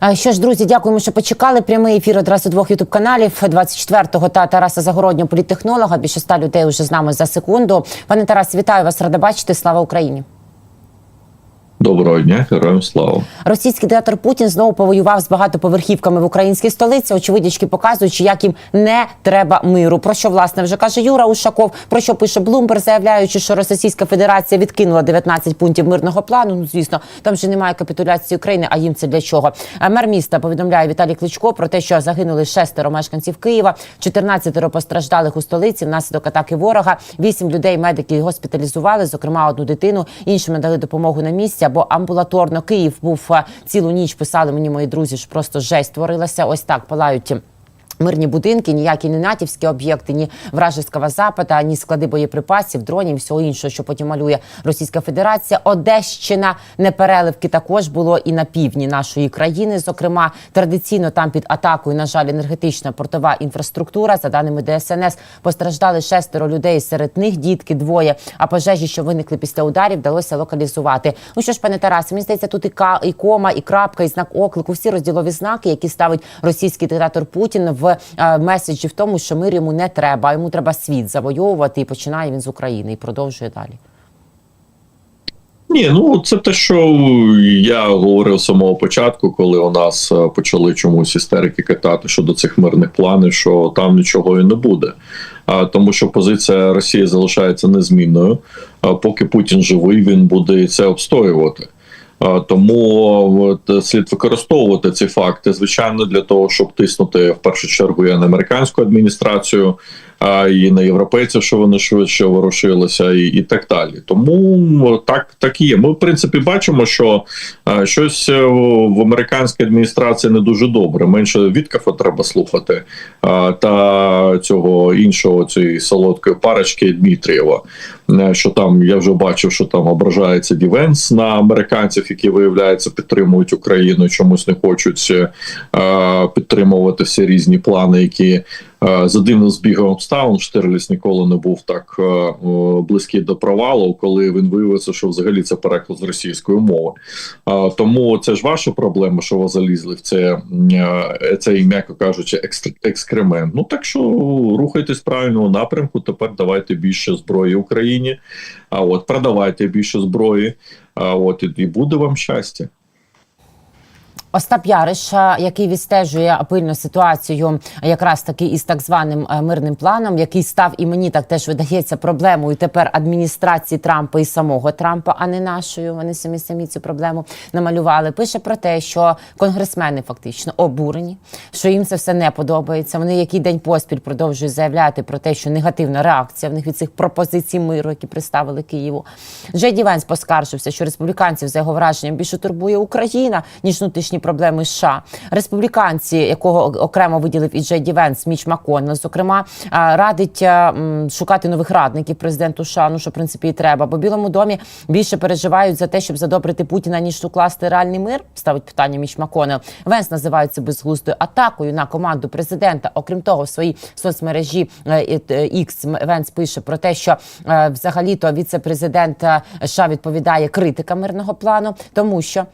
А, Що ж, друзі, дякуємо, що почекали. Прямий ефір одразу двох ютуб каналів 24-го та Тараса Загороднього, політтехнолога. Більше ста людей вже з нами за секунду. Пане Тарас, вітаю вас, рада бачити. Слава Україні. Доброго дня, героям слава. Російський диктатор Путін знову повоював з багатоповерхівками в українській столиці, очевидячки показуючи, як їм не треба миру. Про що власне вже каже Юра Ушаков, про що пише Блумберг, заявляючи, що Російська Федерація відкинула 19 пунктів мирного плану. Ну звісно, там же немає капітуляції України. А їм це для чого? Мер міста повідомляє Віталій Кличко про те, що загинули шестеро мешканців Києва, 14 постраждалих у столиці внаслідок атаки ворога. Вісім людей медики госпіталізували, зокрема одну дитину. Іншим надали допомогу на місці або амбулаторно. Київ був е, цілу ніч. Писали мені мої друзі, що просто жесть творилася. Ось так палають. Мирні будинки, ніякі не натівські об'єкти, ні вражеского запада, ні склади боєприпасів, дронів, всього іншого, що потім малює Російська Федерація. Одещина непереливки також було і на півдні нашої країни. Зокрема, традиційно там під атакою, на жаль, енергетична портова інфраструктура. За даними ДСНС, постраждали шестеро людей. Серед них дітки двоє. А пожежі, що виникли після ударів, вдалося локалізувати. Ну що ж, пане Тарасе, мені здається, тут і ка і кома, і крапка, і знак оклику. Всі розділові знаки, які ставить російський диктатор Путін в е, меседжі в тому, що мир йому не треба. Йому треба світ завойовувати. І починає він з України і продовжує далі. Ні, ну це те, що я говорив з самого початку, коли у нас е, почали чомусь істерики катати щодо цих мирних планів, що там нічого і не буде. А тому, що позиція Росії залишається незмінною. А поки Путін живий, він буде це обстоювати. А, Тому слід використовувати ці факти, звичайно, для того, щоб тиснути в першу чергу і на американську адміністрацію, а і на європейців, що вони швидше ворушилися, і, і так далі. Тому так, так і є. Ми в принципі бачимо, що щось е, в американській адміністрації не дуже добре. Менше Віткафа треба слухати, та цього іншого цієї солодкої парочки Дмитрієва. Е, Що там я вже бачив, що там ображається Дівенс на американців, які виявляється підтримують Україну, чомусь не хочуть е, підтримувати всі різні плани, які за дивним збігом обставин Штирліц ніколи не був так е, е, близький до провалу, коли він виявився, що взагалі це переклад з російської мови. Е, Тому це ж ваша проблема, що ви залізли в це, е, цей, м'яко кажучи, екскремент. Ну так що рухайтесь в правильному напрямку. Тепер давайте більше зброї Україні. А от продавайте більше зброї. А от і буде вам щастя. Остап Яриш, який відстежує пильно ситуацію, якраз таки із так званим е, мирним планом, який став і мені так теж видається проблемою тепер адміністрації Трампа і самого Трампа, а не нашою. Вони самі самі цю проблему намалювали. Пише про те, що конгресмени фактично обурені, що їм це все не подобається. Вони який день поспіль продовжують заявляти про те, що негативна реакція в них від цих пропозицій миру, які представили Києву. Джей Венс поскаржився, що республіканців за його враженням більше турбує Україна ніж внутрішні проблеми США. Республіканці, якого окремо виділив і Джей Венс, Міч Маконел, зокрема, радить шукати нових радників президенту США, ну що в принципі і треба. Бо Білому домі більше переживають за те, щоб задобрити Путіна, ніж укласти реальний мир. Ставить питання Міч Маконел. Венс називає це безглуздою атакою на команду президента. Окрім того, в своїй соцмережі е, е, X Венс пише про те, що е, взагалі-то віце-президент е, США відповідає критика мирного плану, тому що.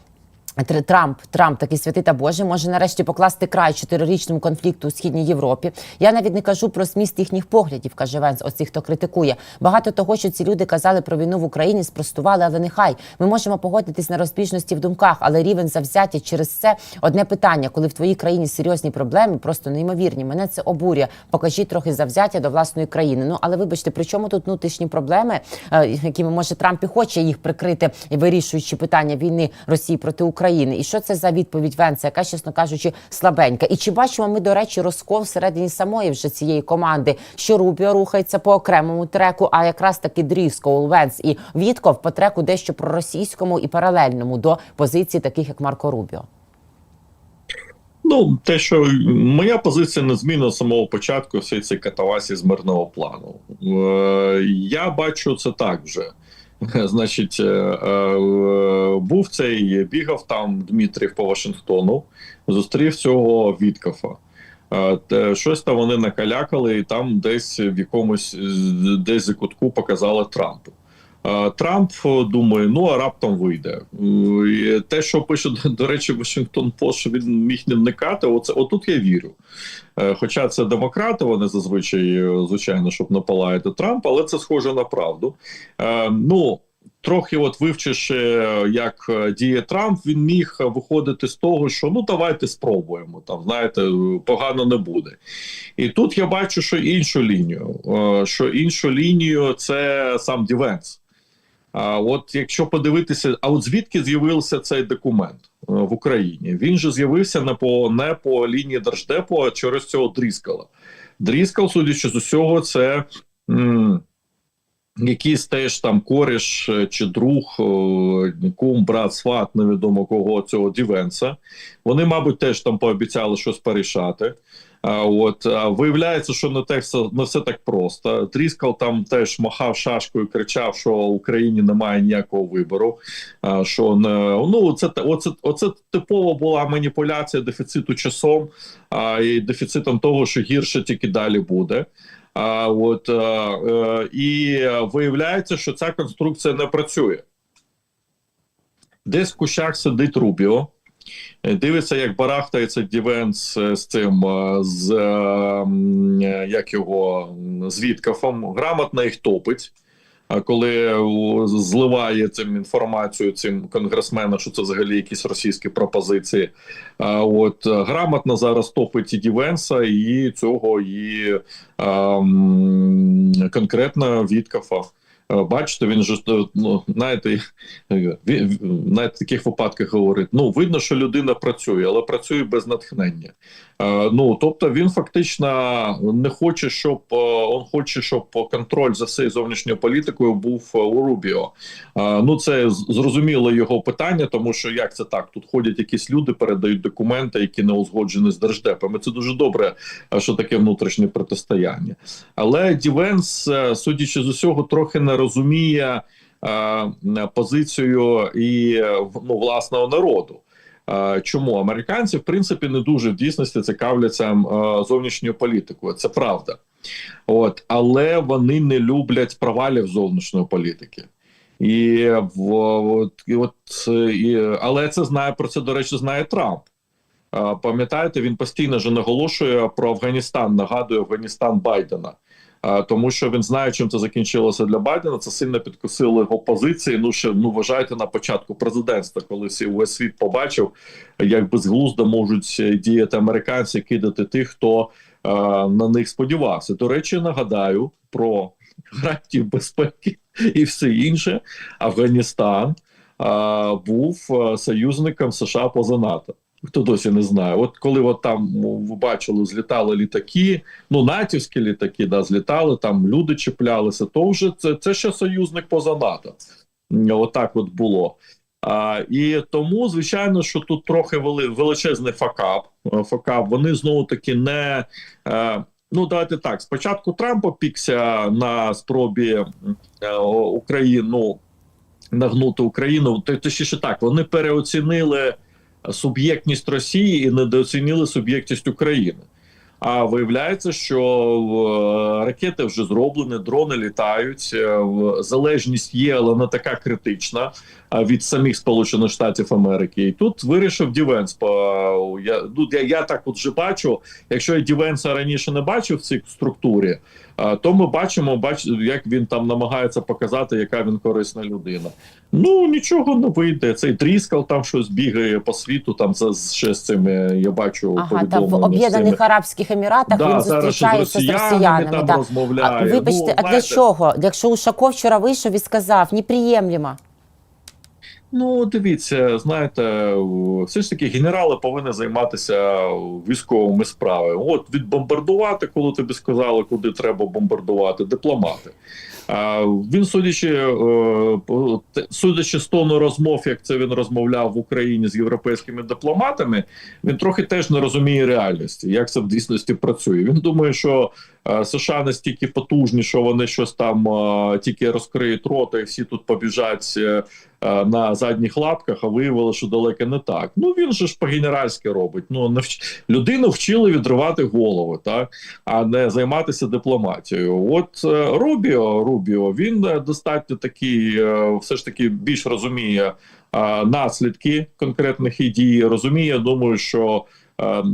Тр- Трамп, Трамп, такий святий та Божий, може нарешті покласти край чотирирічному конфлікту у східній Європі. Я навіть не кажу про зміст їхніх поглядів, каже Венс, оцих, хто критикує. Багато того, що ці люди казали про війну в Україні, спростували, але нехай ми можемо погодитись на розбіжності в думках, але рівень завзяття через це одне питання, коли в твоїй країні серйозні проблеми, просто неймовірні. Мене це обурює. Покажіть трохи завзяття до власної країни. Ну але вибачте, при чому тут внутрішні проблеми, е, якими може Трамп і хоче їх прикрити, вирішуючи питання війни Росії проти України. І що це за відповідь Венса, яка, чесно кажучи, слабенька? І чи бачимо ми, до речі, розкол всередині самої вже цієї команди, що Рубіо рухається по окремому треку, а якраз таки Дріскоул, Венс і Вітков по треку дещо проросійському і паралельному до позиції таких як Марко Рубіо. Ну, те, що моя позиція незмінна з самого початку всієї цієї катавасії з мирного плану. Е, я бачу це так вже. Значить, е, е, був цей бігав там Дмитрів по Вашингтону, зустрів цього Віткафа. Е, Щось там вони накалякали, і там десь в якомусь десь за кутку показали Трампу. Е, Трамп е, думає, ну а раптом вийде. Е, Те, що пише, до- речі, Вашингтон Пост, що він міг не вникати, оце отут я вірю. Хоча це демократи, вони зазвичай, звичайно, щоб не палаяти Трампа, але це схоже на правду. Ну, трохи от вивчивши, як діє Трамп, він міг виходити з того, що ну давайте спробуємо. Там знаєте, погано не буде. І тут я бачу, що іншу лінію. Що іншу лінію це сам Дівенс. А от якщо подивитися, а от звідки з'явився цей документ е, в Україні? Він же з'явився не по не по лінії держдепу, а через цього Дріскала. Дріскал, судячи з усього, це. М- Якийсь теж там кореш е, чи друг, е, кум, брат, сват, невідомо кого цього Дівенса. Вони, мабуть, теж там пообіцяли щось порішати. От виявляється, що не так все не все так просто. Тріскал там теж махав шашкою, кричав, що Україні немає ніякого вибору. Що не ну це оце, оце типова була маніпуляція дефіциту часом і дефіцитом того, що гірше тільки далі буде. А от е, і виявляється, що ця конструкція не працює. Десь в кущах сидить Рубіо. Е, Дивиться, як барахтається Дівенс е, з цим, е, з як його з Віткафом, грамотно їх топить. Коли зливає цим інформацію цим конгресменам, що це взагалі якісь російські пропозиції, а от грамотно зараз топить і Дівенса, і цього і а, м, конкретно Віткафа. Е, Бачите, він же ну, знаєте, е, навіть в таких випадках говорить: ну видно, що людина працює, але працює без натхнення. Е, ну тобто він фактично не хоче, щоб е, он хоче, щоб контроль за всією зовнішньою політикою був е, у Рубіо. Ну це зрозуміло його питання, тому що як це так? Тут ходять якісь люди, передають документи, які не узгоджені з держдепами. Це дуже добре, що таке внутрішнє протистояння. Але Дівенс, судячи з усього, трохи не розуміє позицію і ну, власного народу. Чому американці в принципі не дуже в дійсності цікавляться зовнішньою політикою? Це правда, от але вони не люблять провалів зовнішньої політики. І в от, і от і, але це знає про це. До речі, знає Трамп. Пам'ятаєте, він постійно же наголошує про Афганістан, нагадує Афганістан Байдена. Тому що він знає, чим це закінчилося для Байдена. Це сильно підкосило його позиції. Ну ще ну вважайте на початку президентства, коли всі увесь світ побачив, як безглуздо можуть діяти американці, кидати тих, хто е, на них сподівався. До речі, нагадаю про гарантії безпеки і все інше. Афганістан е, був союзником США поза НАТО. Хто досі не знає, от коли от там ну, ви бачили, злітали літаки, ну натівські літаки, да, злітали, там люди чіплялися, то вже це, це ще союзник поза НАТО. Отак от було. А, і тому, звичайно, що тут трохи вели, величезний факап. е, факап. Вони знову таки не. Е, ну, давайте так. Спочатку Трамп опікся на спробі е, Україну нагнути Україну. Точніше так, вони переоцінили суб'єктність Росії і недооцінили суб'єктність України. А виявляється, що е, ракети вже зроблені, дрони літають. е, Залежність є, але не така критична е, від самих Сполучених Штатів Америки. І тут вирішив Дівенс. Я, ну, я, я так от вже бачу. Якщо я Дівенса раніше не бачив в цій структурі, то ми бачимо, бач, як він там намагається показати, яка він корисна людина. Ну нічого не вийде. Цей тріскал там щось бігає по світу. Там за ще з цими я бачу Ага, та в Об'єднаних. Арабських Еміратах Да, він з зустрічається з росіянами росіянами. там да. розмовляє. А, вибачте, Ну, а для знаєте, чого? Якщо Ушаков вчора вийшов і сказав неприємлемо. Ну, дивіться, знаєте, все ж таки генерали повинні займатися військовими справами. От відбомбардувати, коли тобі сказали, куди треба бомбардувати, дипломати. Він, судячи, е, по- судячи з тону розмов, як це він розмовляв в Україні з європейськими дипломатами, він трохи теж не розуміє реальності, як це в дійсності працює. Він думає, що е, США настільки потужні, що вони щось там е, тільки розкриють рота, і всі тут побіжать на задніх лапках, а виявилося, що далеко не так. Ну він же ж по-генеральськи робить. Ну навч... людину вчили відривати голови, так а не займатися дипломатією. От Рубіо, Рубіо, він е, достатньо такий, е, все ж таки більш розуміє е, наслідки конкретних ідей. Розуміє, думаю, що.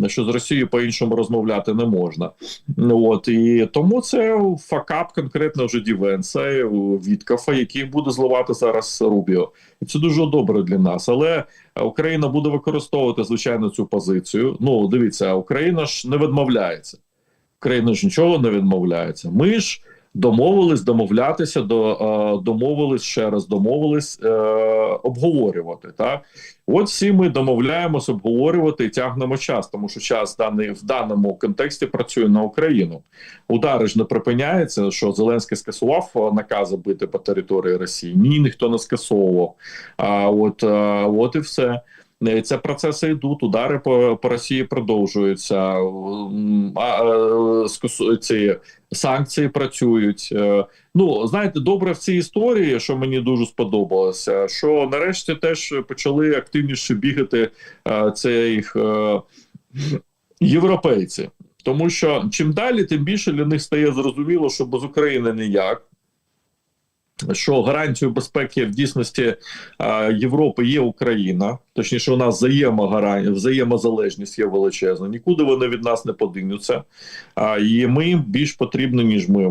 Що з Росією по-іншому розмовляти не можна, Ну, от і тому це факап конкретно вже Дівенса, Віткафа, який буде зливати зараз Рубіо, і це дуже добре для нас. Але Україна буде використовувати звичайно цю позицію. Ну дивіться, Україна ж не відмовляється. Україна ж нічого не відмовляється. Ми ж домовились домовлятися, до е, домовились ще раз, домовились е, обговорювати. Так от всі ми домовляємось обговорювати і тягнемо час, тому що час даний в даному контексті працює на Україну. Удари ж не припиняються. Що Зеленський скасував е, накази бити по території Росії? Ні, ніхто не скасовував. А от, от і все. Це процеси йдуть, удари по, по Росії продовжуються, а, е, ці санкції працюють. Е, Ну, знаєте, добре в цій історії, що мені дуже сподобалося, що нарешті теж почали активніше бігати е, е, європейці. Тому що чим далі, тим більше для них стає зрозуміло, що без України ніяк. Що гарантією безпеки в дійсності Європи є Україна, точніше, у нас взаємозалежність є величезна. Нікуди вони від нас не подинуться. А і ми більш потрібні, ніж ми, е,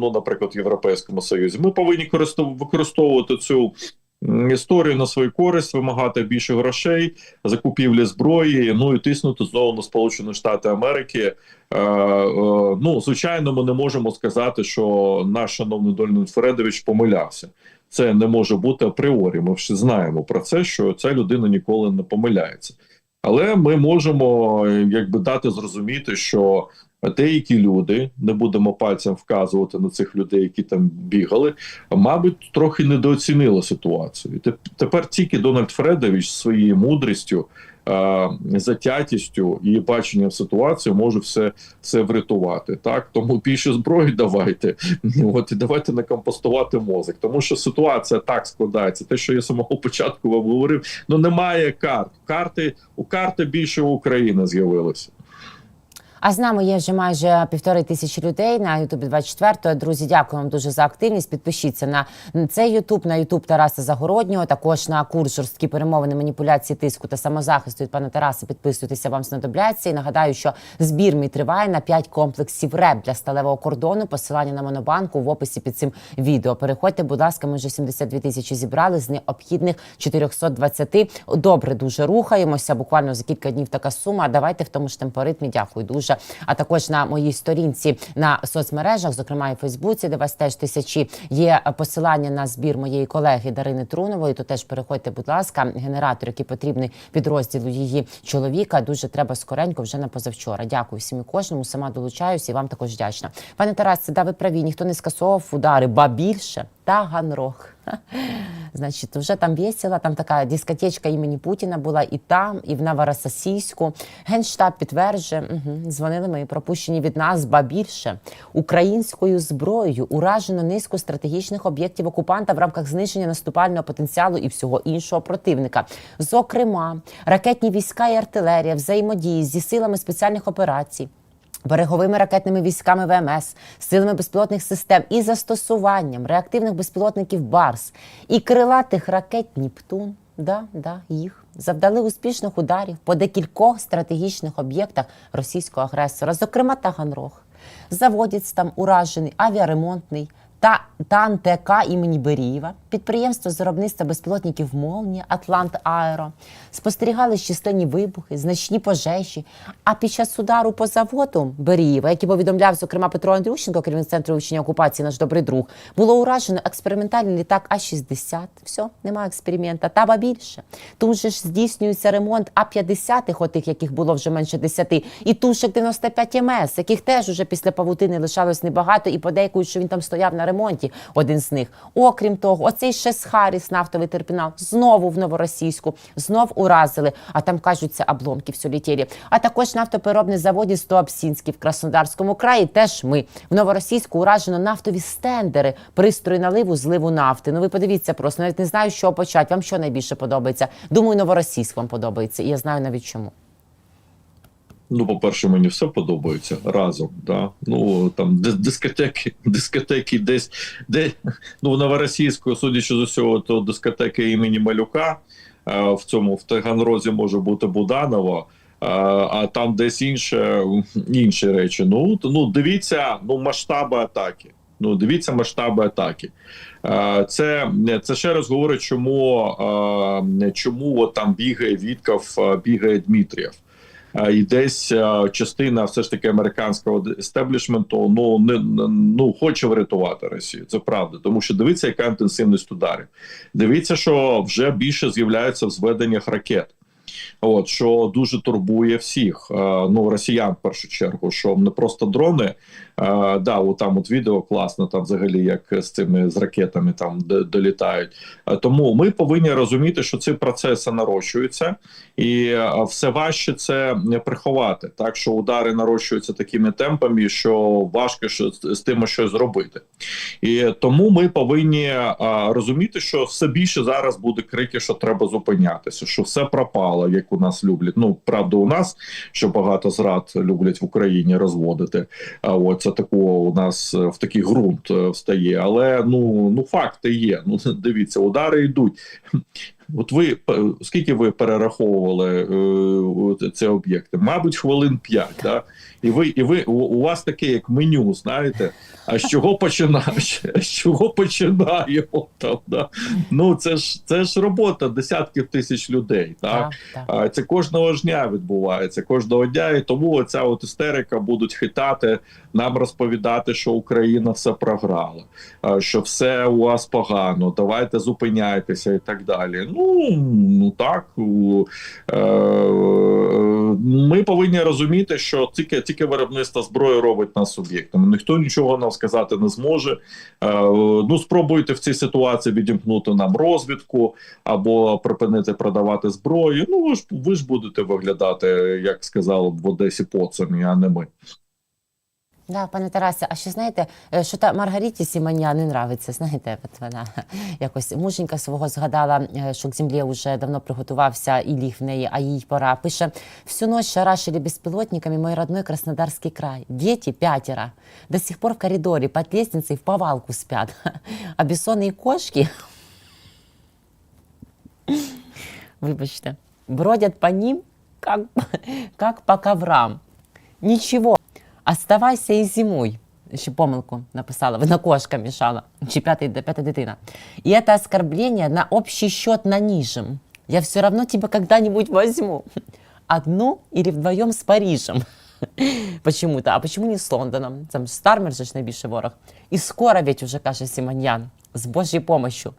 ну, наприклад, в Європейському Союзі. Ми повинні використовувати цю історію на свою користь, вимагати більше грошей, закупівлі зброї, ну і тиснути знову на Сполучені Штати Америки. Е, е, ну, звичайно, ми не можемо сказати, що наш шановний Дольний Фредович помилявся. Це не може бути апріорі. Ми всі знаємо про це, що ця людина ніколи не помиляється. Але ми можемо е, якби дати зрозуміти, що деякі люди, не будемо пальцем вказувати на цих людей, які там бігали, мабуть, трохи недооцінили ситуацію. Тепер тільки Дональд Фредович своєю мудрістю, затятістю і баченням ситуації може все, все врятувати. Так тому більше зброї давайте. От і давайте не компостувати мозок, тому що ситуація так складається. Те, що я самого початку вам говорив, ну немає карт. Карти у карти більше України з'явилося. А з нами є вже майже півтори тисячі людей на Ютубі 24 Друзі, дякую вам дуже за активність. Підпишіться на цей Ютуб, на Ютуб Тараса Загороднього, також на курс жорсткі перемовини, маніпуляції, тиску та самозахисту від пана Тараса. Підписуйтеся, вам знадобляться. І нагадаю, що збір мій триває на 5 комплексів РЕП для сталевого кордону. Посилання на монобанку в описі під цим відео. Переходьте, будь ласка, ми вже 72 тисячі зібрали з необхідних 420. Добре, дуже рухаємося. Буквально за кілька днів така сума. Давайте в тому ж темпоритмі. Дякую дуже. А також на моїй сторінці на соцмережах, зокрема і Фейсбуці, де вас теж тисячі є посилання на збір моєї колеги Дарини Трунової. То теж переходьте, будь ласка, генератор, який потрібний підрозділу її чоловіка. Дуже треба скоренько вже на позавчора. Дякую всім і кожному. Сама долучаюся і вам також вдячна. Пане Тарасе, да ви праві, ніхто не скасовував удари, ба більше та ганрох. Значить, вже там весело, там така дискотечка імені Путіна була і там, і в Новороссійську. Генштаб підтверджує, угу, дзвонили ми, пропущені від нас, ба більше. Українською зброєю уражено низку стратегічних об'єктів окупанта в рамках знищення наступального потенціалу і всього іншого противника. Зокрема, ракетні війська і артилерія взаємодії зі силами спеціальних операцій. Береговими ракетними військами ВМС, силами безпілотних систем і застосуванням реактивних безпілотників Барс і крилатих ракет Нептун. Да, да, їх завдали успішних ударів по декількох стратегічних об'єктах російського агресора, зокрема Таганрог. Заводець там уражений авіаремонтний та ТАНТК імені Берієва, підприємство з безпілотників Молнія, Атлант Аеро. Спостерігали численні вибухи, значні пожежі. А під час удару по заводу Берієва, який повідомляв, зокрема Петро Андрющенко, керівник центру вивчення окупації, наш добрий друг, було уражено експериментальний літак А-60. Все, немає експеримента. Та ба більше. Тут же ж здійснюється ремонт А-50, отих, яких було вже менше 10, і Тушек 95 МС, яких теж уже після павутини лишалось небагато, і подейкують, що він там стояв на ремонті. Один з них. Окрім того, оцей ще з Харіс нафтовий термінал знову в новоросійську, знов уразили. А там кажуть, це обломки все летіли. А також нафтопереробний заводі Стоапсінський в Краснодарському краї. Теж ми в новоросійську уражено нафтові стендери, пристрої наливу, зливу нафти. Ну ви подивіться просто навіть не знаю, чого почати. Вам що найбільше подобається? Думаю, новоросійськ вам подобається, і я знаю навіть чому. Ну, по-перше, мені все подобається разом. Да? Ну там дискотеки, дискотеки десь де ну в Новоросійську, судячи з усього, то дискотеки імені Малюка. е, В цьому в Таганрозі може бути Буданова. А, а там десь інше інші речі. Ну ну дивіться, ну масштаби атаки. Ну дивіться масштаби атаки. Е, Це, це ще раз говорить, чому, е, чому от там бігає Вітков, е, бігає Дмитрієв. І десь частина все ж таки американського естеблішменту ну не ну хоче врятувати Росію. Це правда, тому що дивіться, яка інтенсивність ударів. Дивіться, що вже більше з'являється в зведеннях ракет. От що дуже турбує всіх, е, ну росіян в першу чергу, що не просто дрони. Е, да, от там от відео класно, там взагалі як з цими з ракетами там долітають. Е, тому ми повинні розуміти, що ці процеси нарощуються, і все важче це приховати. Так що удари нарощуються такими темпами, що важко що з з тим щось зробити. І тому ми повинні а, розуміти, що все більше зараз буде крики, що треба зупинятися, що все пропало, як у нас люблять. Ну правда, у нас що багато зрад люблять в Україні розводити. А от це такого у нас е, в такий ґрунт е, встає. Але ну ну факти є. Ну дивіться, удари йдуть. От ви скільки ви перераховували е, ці об'єкти? Мабуть, хвилин 5, да? І ви, і ви у, у вас таке як меню, знаєте. А з чого починаєш? З чого починаємо там? Да? Ну це ж це ж робота десятків тисяч людей. Так Так, так. це кожного ж дня відбувається, кожного дня, і тому оця от істерика будуть хитати, нам розповідати, що Україна все програла, що все у вас погано, давайте зупиняйтеся і так далі. Ну ну так е, ми повинні розуміти, що тільки тільки виробництво зброї робить нас суб'єктами. Ніхто нічого нам сказати не зможе. Е, ну спробуйте в цій ситуації відімкнути нам розвідку або припинити продавати зброю. Ну ви ж ви ж будете виглядати, як сказали в Одесі поцемі, а не ми. Да, пане Тарасе, а ще знаєте, е, що та Маргариті Сіманя не нравиться, знаєте, от вона якось муженька свого згадала, е, що к землі вже давно приготувався і ліг в неї, а їй пора. Пише, всю ночь шарашили беспилотниками мой родной Краснодарский край. Дети пятеро. До сих пор в коридоре под лестницей в повалку спят. А бессонные кошки, вибачте, бродят по ним, как, как по коврам. Ничего, Оставайся і зимуй. Ще помилку написала, вона кошка мішала, чи п'ятий, п'ята дитина. И это оскорбление на общий счет нанижем. Я все равно тебя когда-нибудь возьму. Одну или вдвоем с Парижем. Почему-то. А почему не с Лондоном? Там Стармер же ж найбільший ворог. И скоро ведь уже, каже Симоньян, с Божьей помощью.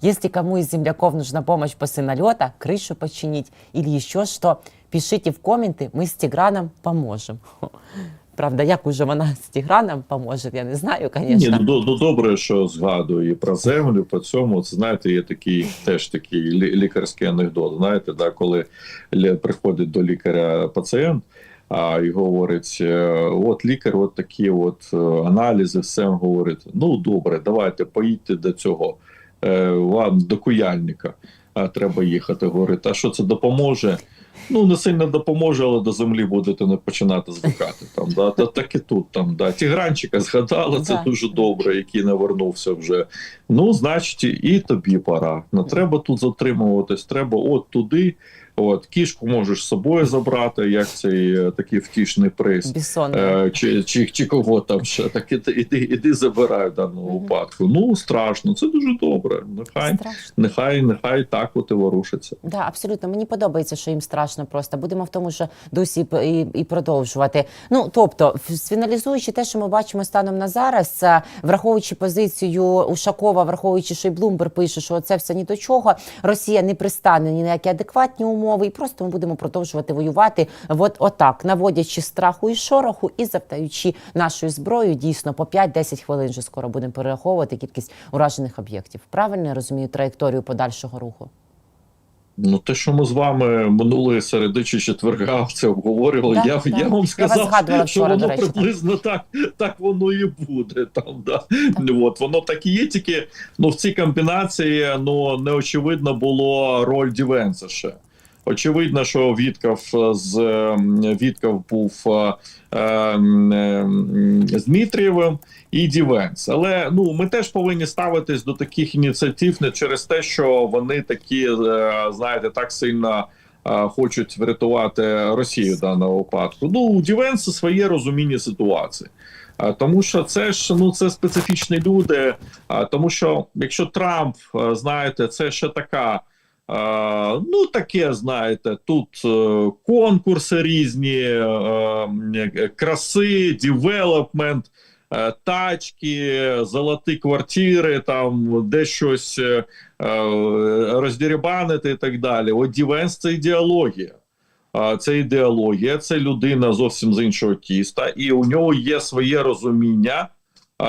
Если кому из земляков нужна помощь после налета, крышу починить или еще что, пишите в комменты, мы с Тиграном поможем. Правда, як уже вона з Тиграном поможе, я не знаю, звісно. ну, до- ну добре, що згадую про землю, по цьому. Це знаєте, є такий теж такий лі- лікарський анекдот. Знаєте, да, коли приходить до лікаря пацієнт. А і говорить: е, от лікар, от такі от е, аналізи, все говорить. Ну добре, давайте поїдьте до цього е, вам до куяльника. А треба їхати. Говорить, а що це допоможе? Ну не сильно допоможе, але до землі будете не починати звикати. Там да та так і тут. Там да тігранчика згадала. Це Да. дуже добре, який не вернувся вже. Ну, значить, і тобі пора. Не треба тут затримуватись. Треба от туди. От кішку можеш з собою забрати, як цей е, такий втішний приз. Бессонно. Е, чи, чи, чи кого там ще так іди, іди, іди забирай в даному випадку. Ну страшно, це дуже добре. Нехай, Страшно. нехай, нехай так от і ворушиться. Да, абсолютно. Мені подобається, що їм страшно просто. Будемо в тому ж дусі і, і, продовжувати. Ну тобто, фіналізуючи те, що ми бачимо станом на зараз, це, враховуючи позицію Ушакова, враховуючи, що й Блумбер пише, що це все ні до чого. Росія не пристане ні на які адекватні умови. Умови, і просто ми будемо продовжувати воювати. От отак, наводячи страху і шороху, і завдаючи нашою зброєю дійсно по 5-10 хвилин вже скоро будемо перераховувати кількість уражених об'єктів. Правильно я розумію траєкторію подальшого руху? Ну, те, що ми з вами минулої середи чи четверга це обговорювали, Да, я, да. я вам сказав, згадувала що воно речі, приблизно так, так воно і буде. Там, да. От, воно так і є, тільки ну, в цій комбінації ну, не очевидно було роль Дівенса ще. Очевидно, що Віткав з ем, був е, ем, ем, з Дмитрієвим і Дівенс. Але ну ми теж повинні ставитись до таких ініціатив не через те, що вони такі, е, знаєте, так сильно. е, Хочуть врятувати Росію в даному випадку. Ну у Дівенса своє розуміння ситуації, тому що це ж ну це специфічні люди. Тому що якщо Трамп, е, знаєте, це ще така. Ну, таке, знаєте, тут е, конкурси різні, е, краси, девелопмент, е, тачки, золоті квартири, там де щось е, і так далі. От Дівенс це ідеологія. Це ідеологія, це людина зовсім з іншого тіста, і у нього є своє розуміння.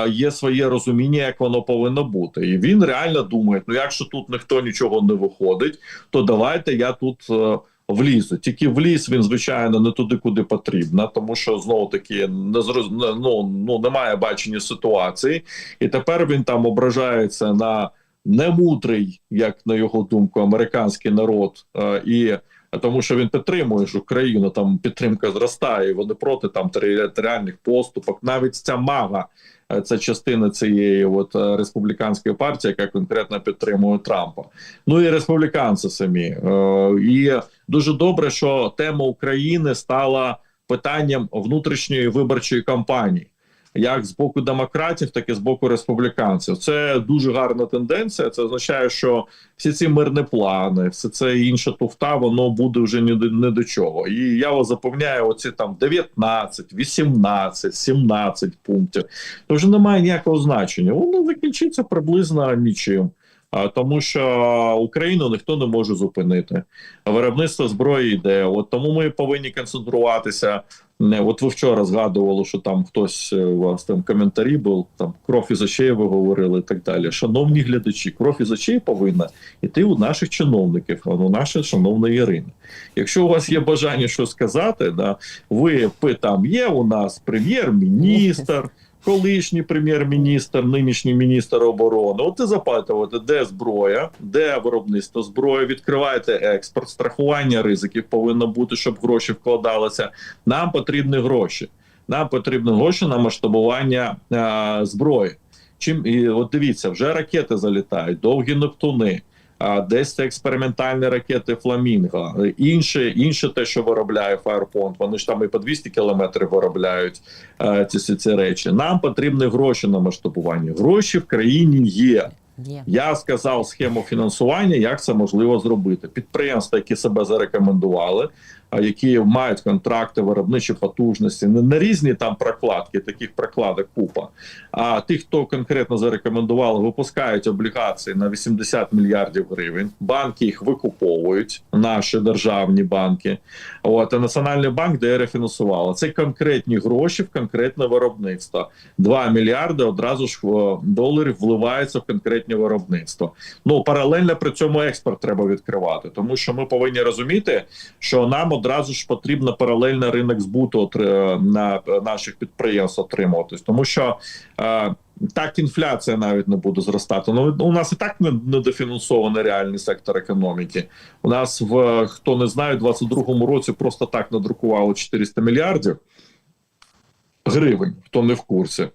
Є своє розуміння, як воно повинно бути, і він реально думає: ну якщо тут ніхто нічого не виходить, то давайте я тут е, влізу. Тільки вліз він, звичайно, не туди, куди потрібно, тому що знову таки не зроз... ну, ну немає бачення ситуації, і тепер він там ображається на немудрий, як на його думку, американський народ е, і. Тому що він підтримує ж Україну, там підтримка зростає, вони проти там територіальних поступок. Навіть ця мага, це частина цієї от е, республіканської партії, яка конкретно підтримує Трампа. Ну і республіканці самі. Е, І дуже добре, що тема України стала питанням внутрішньої виборчої кампанії. Як з боку демократів, так і з боку республіканців, це дуже гарна тенденція. Це означає, що всі ці мирні плани, все це інше туфта, воно буде вже ні до не до чого. І я вас запевняю, оці там 19, 18, 17 пунктів. То вже немає ніякого значення. Воно закінчиться приблизно нічим. Тому, що Україну ніхто не може зупинити. Виробництво зброї йде. От тому ми повинні концентруватися. Не, от ви вчора згадували, що там хтось е, у вас там коментарі був, там кров із очей ви говорили і так далі. Шановні глядачі, кров із очей повинна йти у наших чиновників, а у нашої шановної Ірини. Якщо у вас є бажання щось сказати, да, ви там є у нас прем'єр-міністр. Колишній прем'єр-міністр, нинішній міністр оборони. От і запитувати, де зброя, де виробництво зброї, відкривайте експорт, страхування ризиків повинно бути, щоб гроші вкладалися. Нам потрібні гроші. Нам потрібні гроші на масштабування а, зброї. Чим і от дивіться, вже ракети залітають, довгі Нептуни. А десь це експериментальні ракети Фламінго, інше, інше те, що виробляє Firepoint, вони ж там і по 200 кілометрів виробляють е, ці, ці, ці речі. Нам потрібні гроші на масштабування. Гроші в країні є. Є. Я сказав схему фінансування, як це можливо зробити. Підприємства, які себе зарекомендували, які мають контракти, виробничі потужності, не на різні там прокладки, таких прокладок купа. А ті, хто конкретно зарекомендували, випускають облігації на 80 мільярдів гривень. Банки їх викуповують, наші державні банки. От а Національний банк де рефінансувала. Це конкретні гроші в конкретне виробництво. 2 мільярди одразу ж доларів вливаються в конкретне виробництво. Ну паралельно при цьому експорт треба відкривати, тому що ми повинні розуміти, що нам одразу ж потрібно паралельно ринок збуту на наших підприємств отримуватись, тому що. Е, так інфляція навіть не буде зростати. Ну у нас і так не- недофінансований реальний сектор економіки. У нас в хто не знає, у 22-му році просто так надрукували 400 мільярдів гривень, хто не в курсі.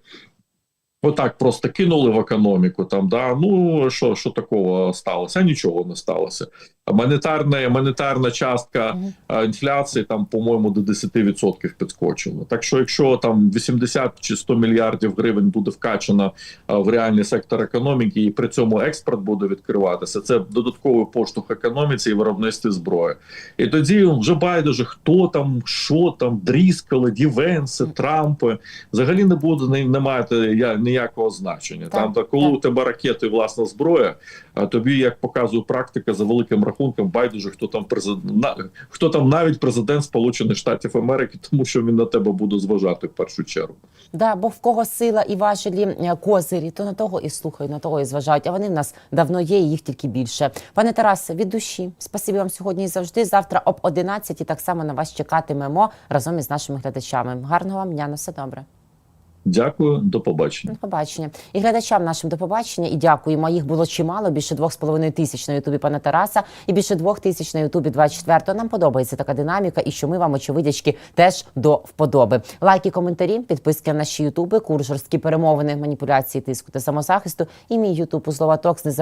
Отак просто кинули в економіку. Там да ну що, що такого сталося? Нічого не сталося. Монетарна, монетарна частка інфляції там, по-моєму, до 10% підскочила. Так що, якщо там 80 чи 100 мільярдів гривень буде вкачано в реальний сектор економіки, і при цьому експорт буде відкриватися, це додатковий поштовх економіці і виробництві зброї. І тоді вже байдуже, хто там, що там, дріскали, дівенси, Трампи. Взагалі не буде не, не маєте я ніякого значення. Так, Там та коли так. у тебе ракети, власна зброя, а тобі, як показує практика, за великим рахунком, байдуже хто там президент хто там навіть президент Сполучених Штатів Америки, тому що він на тебе буде зважати в першу чергу. Да, бо в кого сила і важелі е, козирі, то на того і слухають, на того і зважають. А вони в нас давно є, і їх тільки більше. Пане Тарасе, від душі, спасибі вам сьогодні і завжди. Завтра об 11 так само на вас чекатимемо разом із нашими глядачами. Гарного вам дня, на все добре. Дякую, до побачення. До побачення. І глядачам нашим до побачення. І дякуємо. Їх було чимало, більше двох з половиною тисяч на Ютубі пана Тараса і більше двох тисяч на Ютубі 24-го. Нам подобається така динаміка, і що ми вам, очевидячки, теж до вподоби. Лайки, коментарі, підписки на наші Ютуби, курсорські перемовини, маніпуляції, тиску та самозахисту. І мій Ютуб слова Токс. Не забудьте